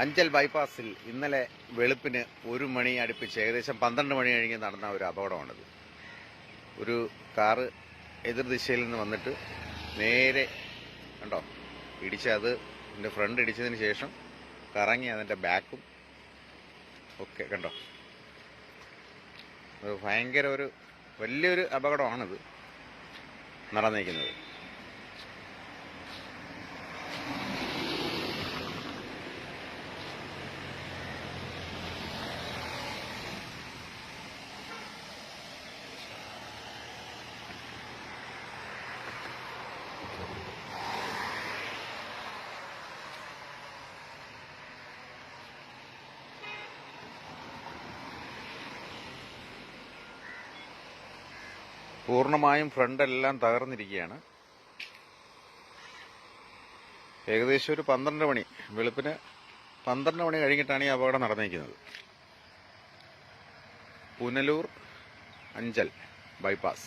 അഞ്ചൽ ബൈപ്പാസിൽ ഇന്നലെ വെളുപ്പിന് ഒരു മണി അടുപ്പിച്ച് ഏകദേശം പന്ത്രണ്ട് മണി കഴിഞ്ഞ് നടന്ന ഒരു അപകടമാണിത്. ഒരു കാറ് എതിർദിശയിൽ നിന്ന് വന്നിട്ട് നേരെ കണ്ടോ ഇടിച്ച് അത് എന്റെ ഫ്രണ്ട് ഇടിച്ചതിന് ശേഷം കറങ്ങി അതിന്റെ ബാക്കും ഒക്കെ കണ്ടോ. ഭയങ്കര ഒരു വലിയൊരു അപകടമാണിത് നടന്നിരിക്കുന്നത്. പൂർണമായും ഫ്രണ്ടെല്ലാം തകർന്നിരിക്കുകയാണ്. ഏകദേശം ഒരു പന്ത്രണ്ട് മണി വെളുപ്പിന് പന്ത്രണ്ട് മണി കഴിഞ്ഞിട്ടാണ് ഈ അപകടം നടന്നിരിക്കുന്നത് പുനലൂർ അഞ്ചൽ ബൈപ്പാസ്.